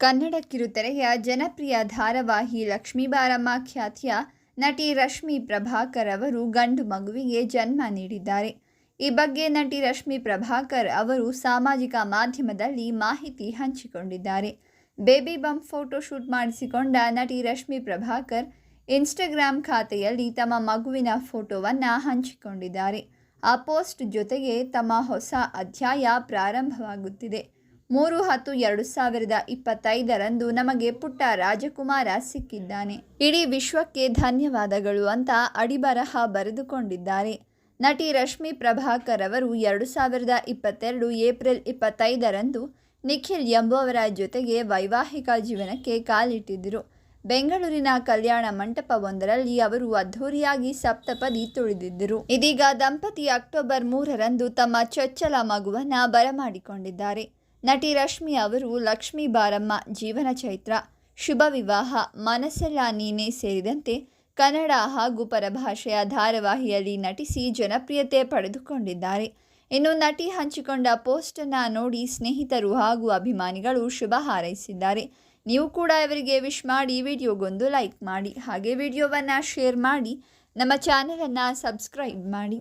ಕನ್ನಡ ಕಿರುತೆರೆಯ ಜನಪ್ರಿಯ ಧಾರಾವಾಹಿ ಲಕ್ಷ್ಮೀಬಾರಮ್ಮ ಖ್ಯಾತಿಯ ನಟಿ ರಶ್ಮಿ ಪ್ರಭಾಕರ್ ಅವರು ಗಂಡು ಮಗುವಿಗೆ ಜನ್ಮ ನೀಡಿದ್ದಾರೆ. ಈ ಬಗ್ಗೆ ನಟಿ ರಶ್ಮಿ ಪ್ರಭಾಕರ್ ಅವರು ಸಾಮಾಜಿಕ ಮಾಧ್ಯಮದಲ್ಲಿ ಮಾಹಿತಿ ಹಂಚಿಕೊಂಡಿದ್ದಾರೆ. ಬೇಬಿ ಬಂಪ್ ಫೋಟೋ ಶೂಟ್ ಮಾಡಿಸಿಕೊಂಡ ನಟಿ ರಶ್ಮಿ ಪ್ರಭಾಕರ್ ಇನ್ಸ್ಟಾಗ್ರಾಮ್ ಖಾತೆಯಲ್ಲಿ ತಮ್ಮ ಮಗುವಿನ ಫೋಟೋವನ್ನು ಹಂಚಿಕೊಂಡಿದ್ದಾರೆ. ಆ ಪೋಸ್ಟ್ ಜೊತೆಗೆ ತಮ್ಮ ಹೊಸ ಅಧ್ಯಾಯ ಪ್ರಾರಂಭವಾಗುತ್ತಿದೆ. ಮೂರು ಹತ್ತು ಎರಡು ಸಾವಿರದ ಇಪ್ಪತ್ತೈದರಂದು ನಮಗೆ ಪುಟ್ಟ ರಾಜಕುಮಾರ ಸಿಕ್ಕಿದ್ದಾನೆ. ಇಡೀ ವಿಶ್ವಕ್ಕೆ ಧನ್ಯವಾದಗಳು ಅಂತ ಅಡಿಬರಹ ಬರೆದುಕೊಂಡಿದ್ದಾರೆ. ನಟಿ ರಶ್ಮಿ ಪ್ರಭಾಕರ್ ಅವರು ಎರಡು ಸಾವಿರದ ಇಪ್ಪತ್ತೆರಡು ಏಪ್ರಿಲ್ ಇಪ್ಪತ್ತೈದರಂದು ನಿಖಿಲ್ ಎಂಬುವವರ ಜೊತೆಗೆ ವೈವಾಹಿಕ ಜೀವನಕ್ಕೆ ಕಾಲಿಟ್ಟಿದ್ದರು. ಬೆಂಗಳೂರಿನ ಕಲ್ಯಾಣ ಮಂಟಪವೊಂದರಲ್ಲಿ ಅವರು ಅದ್ಧೂರಿಯಾಗಿ ಸಪ್ತಪದಿ ತುಳಿದಿದ್ದರು. ಇದೀಗ ದಂಪತಿ ಅಕ್ಟೋಬರ್ ಮೂರರಂದು ತಮ್ಮ ಚೊಚ್ಚಲ ಮಗುವನ್ನು ಬರಮಾಡಿಕೊಂಡಿದ್ದಾರೆ. ನಟಿ ರಶ್ಮಿ ಅವರು ಲಕ್ಷ್ಮೀ ಬಾರಮ್ಮ, ಜೀವನ ಚೈತ್ರ, ಶುಭ ವಿವಾಹ, ಮನಸ್ಸೆಲ್ಲ ನೀನೆ ಸೇರಿದಂತೆ ಕನ್ನಡ ಹಾಗೂ ಪರಭಾಷೆಯ ಧಾರಾವಾಹಿಯಲ್ಲಿ ನಟಿಸಿ ಜನಪ್ರಿಯತೆ ಪಡೆದುಕೊಂಡಿದ್ದಾರೆ. ಇನ್ನು ನಟಿ ಹಂಚಿಕೊಂಡ ಪೋಸ್ಟನ್ನು ನೋಡಿ ಸ್ನೇಹಿತರು ಹಾಗೂ ಅಭಿಮಾನಿಗಳು ಶುಭ ಹಾರೈಸಿದ್ದಾರೆ. ನೀವು ಕೂಡ ಇವರಿಗೆ ವಿಶ್ ಮಾಡಿ ವಿಡಿಯೋಗೊಂದು ಲೈಕ್ ಮಾಡಿ. ಹಾಗೆ ವಿಡಿಯೋವನ್ನು ಶೇರ್ ಮಾಡಿ. ನಮ್ಮ ಚಾನಲನ್ನು ಸಬ್ಸ್ಕ್ರೈಬ್ ಮಾಡಿ.